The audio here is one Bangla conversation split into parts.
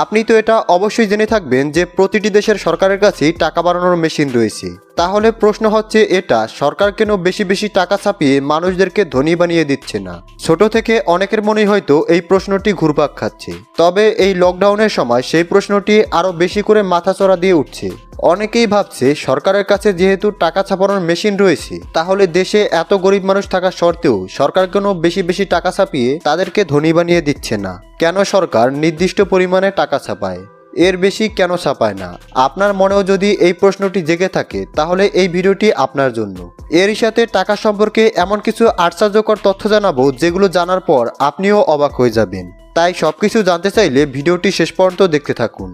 আপনি তো এটা অবশ্যই জেনে থাকবেন যে প্রতিটি দেশের সরকারের কাছেই টাকা বাড়ানোর মেশিন রয়েছে। তাহলে প্রশ্ন হচ্ছে এটা, সরকার কেন বেশি বেশি টাকা ছাপিয়ে মানুষদেরকে ধনী বানিয়ে দিচ্ছে না? ছোট থেকে অনেকের মনেই হয়তো এই প্রশ্নটি ঘুরপাক খাচ্ছে। তবে এই লকডাউনের সময় সেই প্রশ্নটি আরও বেশি করে মাথাচড়া দিয়ে উঠছে। অনেকেই ভাবছে, সরকারের কাছে যেহেতু টাকা ছাপানোর মেশিন রয়েছে, তাহলে দেশে এত গরিব মানুষ থাকা সত্ত্বেও সরকার কেন বেশি বেশি টাকা ছাপিয়ে তাদেরকে ধনী বানিয়ে দিচ্ছে না? কেন সরকার নির্দিষ্ট পরিমাণে টাকা ছাপায়? এর বেশি কেন ছাপায় না? আপনার মনেও যদি এই প্রশ্নটি জেগে থাকে, তাহলে এই ভিডিওটি আপনার জন্য। এরই সাথে টাকা সম্পর্কে এমন কিছু আশ্চর্যকর তথ্য জানাব যেগুলো জানার পর আপনিও অবাক হয়ে যাবেন। তাই সব কিছু জানতে চাইলে ভিডিওটি শেষ পর্যন্ত দেখতে থাকুন।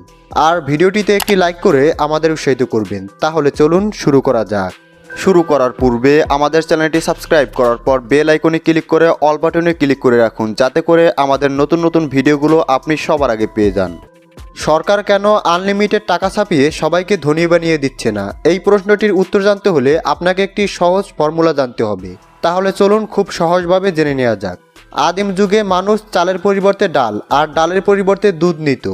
আর ভিডিওটিতে একটি লাইক করে আমাদের উৎসাহিত করবেন। তাহলে চলুন শুরু করা যাক। শুরু করার পূর্বে আমাদের চ্যানেলটি সাবস্ক্রাইব করার পর বেল আইকনে ক্লিক করে অল বাটনে ক্লিক করে রাখুন, যাতে করে আমাদের নতুন নতুন ভিডিওগুলো আপনি সবার আগে পেয়ে যান। সরকার কেন আনলিমিটেড টাকা ছাপিয়ে সবাইকে ধনী বানিয়ে দিচ্ছে না? এই প্রশ্নটির উত্তর জানতে হলে আপনাকে একটি সহজ ফর্মুলা জানতে হবে। তাহলে চলুন খুব সহজভাবে জেনে নেওয়া যাক। আদিম যুগে মানুষ চালের পরিবর্তে ডাল আর ডালের পরিবর্তে দুধ নিত।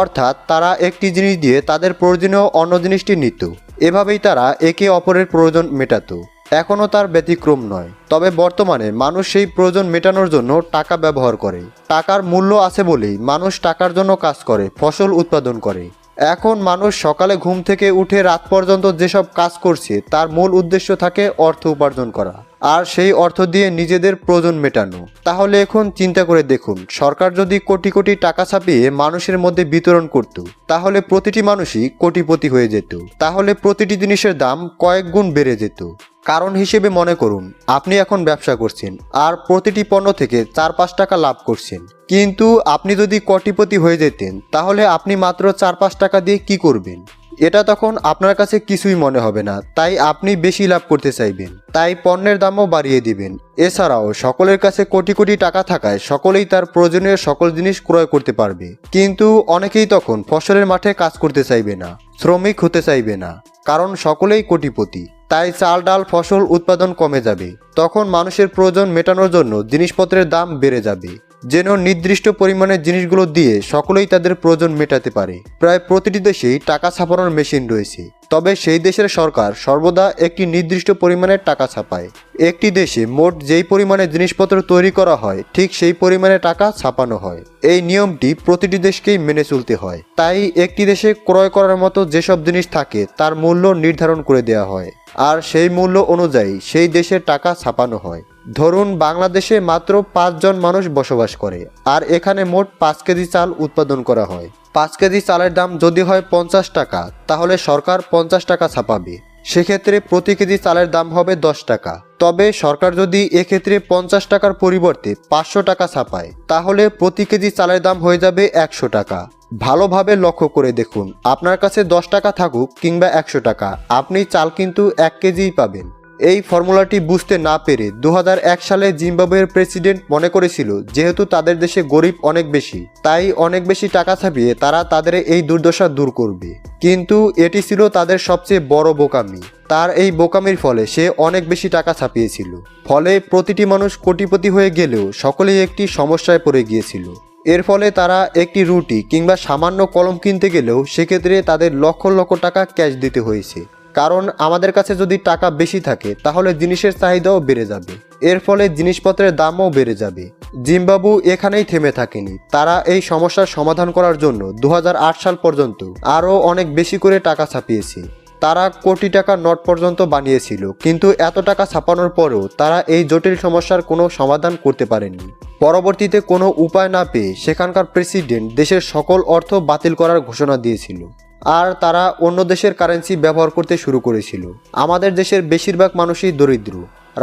অর্থাৎ তারা একটি জিনিস দিয়ে তাদের প্রয়োজনীয় অন্য জিনিসটি নিত। এভাবেই তারা একে অপরের প্রয়োজন মেটাতো। এখনও তার ব্যতিক্রম নয়। তবে বর্তমানে মানুষ সেই প্রয়োজন মেটানোর জন্য টাকা ব্যবহার করে। টাকার মূল্য আছে বলেই মানুষ টাকার জন্য কাজ করে, ফসল উৎপাদন করে। এখন মানুষ সকালে ঘুম থেকে উঠে রাত পর্যন্ত যেসব কাজ করছে, তার মূল উদ্দেশ্য থাকে অর্থ উপার্জন করা। আর সেই অর্থ দিয়ে নিজেদের প্রয়োজন মেটানো। তাহলে এখন চিন্তা করে দেখুন, সরকার যদি কোটি কোটি টাকা ছাপিয়ে মানুষের মধ্যে বিতরণ করত, তাহলে প্রতিটি মানুষই কোটিপতি হয়ে যেত। তাহলে প্রতিটি জিনিসের দাম কয়েক গুণ বেড়ে যেত। কারণ হিসেবে মনে করুন, আপনি এখন ব্যবসা করছেন আর প্রতিটি পণ্য থেকে চার পাঁচ টাকা লাভ করছেন। কিন্তু আপনি যদি কোটিপতি হয়ে যেতেন, তাহলে আপনি মাত্র চার পাঁচ টাকা দিয়ে কি করবেন? এটা তখন আপনার কাছে কিছুই মনে হবে না, তাই আপনি বেশি লাভ করতে চাইবেন। তাই পণ্যের দামও বাড়িয়ে দিবেন। এছাড়াও সকলের কাছে কোটি কোটি টাকা থাকায় সকলেই তার প্রয়োজনীয় সকল জিনিস ক্রয় করতে পারবে। কিন্তু অনেকেই তখন ফসলের মাঠে কাজ করতে চাইবে না, শ্রমিক হতে চাইবে না, কারণ সকলেই কোটিপতি। তাই চাল ডাল ফসল উৎপাদন কমে যাবে। তখন মানুষের প্রয়োজন মেটানোর জন্য জিনিসপত্রের দাম বেড়ে যাবে। যেন নির্দিষ্ট পরিমাণের জিনিসগুলো দিয়ে সকলেই তাদের প্রয়োজন মেটাতে পারে। প্রায় প্রতিটি দেশেই টাকা ছাপানোর মেশিন রয়েছে। তবে সেই দেশের সরকার সর্বদা একটি নির্দিষ্ট পরিমাণের টাকা ছাপায়। একটি দেশে মোট যেই পরিমাণে জিনিসপত্র তৈরি করা হয়, ঠিক সেই পরিমাণে টাকা ছাপানো হয়। এই নিয়মটি প্রতিটি দেশকেই মেনে চলতে হয়। তাই একটি দেশে ক্রয় করার মতো যেসব জিনিস থাকে, তার মূল্য নির্ধারণ করে দেওয়া হয়। আর সেই মূল্য অনুযায়ী সেই দেশে টাকা ছাপানো হয়। ধরুন বাংলাদেশে মাত্র পাঁচজন মানুষ বসবাস করে, আর এখানে মোট পাঁচ কেজি চাল উৎপাদন করা হয়। পাঁচ কেজি চালের দাম যদি হয় পঞ্চাশ টাকা, তাহলে সরকার পঞ্চাশ টাকা ছাপাবে। সেক্ষেত্রে প্রতি কেজি চালের দাম হবে দশ টাকা। তবে সরকার যদি এক্ষেত্রে পঞ্চাশ টাকার পরিবর্তে পাঁচশো টাকা ছাপায়, তাহলে প্রতি কেজি চালের দাম হয়ে যাবে একশো টাকা। ভালোভাবে লক্ষ্য করে দেখুন। আপনার কাছে দশ টাকা থাকুক কিংবা একশো টাকা। আপনি চাল কিন্তু এক কেজিই পাবেন। এই ফর্মুলাটি বুঝতে না পেরে দু হাজার এক সালে জিম্বাবুয়ের প্রেসিডেন্ট মনে করেছিল, যেহেতু তাদের দেশে গরিব অনেক বেশি, তাই অনেক বেশি টাকা ছাপিয়ে তারা তাদের এই দুর্দশা দূর করবে। কিন্তু এটি ছিল তাদের সবচেয়ে বড় বোকামি। তার এই বোকামির ফলে সে অনেক বেশি টাকা ছাপিয়েছিল। ফলে প্রতিটি মানুষ কোটিপতি হয়ে গেলেও সকলেই একটি সমস্যায় পড়ে গিয়েছিল। এর ফলে তারা একটি রুটি কিংবা সামান্য কলম কিনতে গেলেও সেক্ষেত্রে তাদের লক্ষ লক্ষ টাকা ক্যাশ দিতে হয়েছে। কারণ আমাদের কাছে যদি টাকা বেশি থাকে, তাহলে জিনিসের চাহিদাও বেড়ে যাবে। এর ফলে জিনিসপত্রের দামও বেড়ে যাবে। জিম্বাবু এখানেই থেমে থাকেনি। তারা এই সমস্যার সমাধান করার জন্য দু হাজার আট সাল পর্যন্ত আরও অনেক বেশি করে টাকা ছাপিয়েছে। তারা কোটি টাকা নোট পর্যন্ত বানিয়েছিল, কিন্তু এত টাকা ছাপানোর পরেও তারা এই জটিল সমস্যার কোনো সমাধান করতে পারেনি পরবর্তীতে কোনো উপায় না পেয়ে সেখানকার প্রেসিডেন্ট দেশের সকল অর্থ বাতিল করার ঘোষণা দিয়েছিল। আর তারা অন্য দেশের কারেন্সি ব্যবহার করতে শুরু করেছিল। আমাদের দেশের বেশিরভাগ মানুষই দরিদ্র।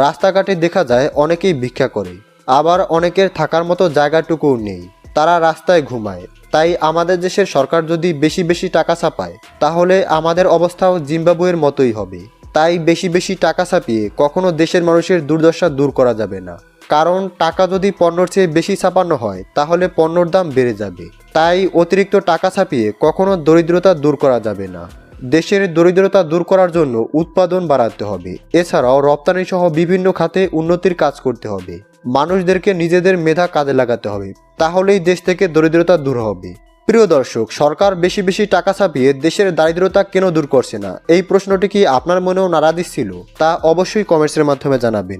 রাস্তাঘাটে দেখা যায় অনেকেই ভিক্ষা করে। আবার অনেকের থাকার মতো জায়গাটুকুও নেই। তারা রাস্তায় ঘুমায়। তাই আমাদের দেশের সরকার যদি বেশি বেশি টাকা ছাপায়, তাহলে আমাদের অবস্থাও জিম্বাবুয়ের মতোই হবে। তাই বেশি বেশি টাকা ছাপিয়ে কখনো দেশের মানুষের দুর্দশা দূর করা যাবে না। কারণ টাকা যদি পণ্যর চেয়ে বেশি ছাপানো হয়, তাহলে পণ্যর দাম বেড়ে যাবে। তাই অতিরিক্ত টাকা ছাপিয়ে কখনো দরিদ্রতা দূর করা যাবে না। দেশের দরিদ্রতা দূর করার জন্য উৎপাদন বাড়াতে হবে। এছাড়াও রপ্তানি সহ বিভিন্ন খাতে উন্নতির কাজ করতে হবে। মানুষদেরকে নিজেদের মেধা কাজে লাগাতে হবে, তাহলেই দেশ থেকে দরিদ্রতা দূর হবে। প্রিয় দর্শক, সরকার বেশি বেশি টাকা ছাপিয়ে দেশের দারিদ্রতা কেন দূর করছে না? এই প্রশ্নটি কি আপনার মনেও নাড়া দিচ্ছিল? তা অবশ্যই কমেন্টসের মাধ্যমে জানাবেন।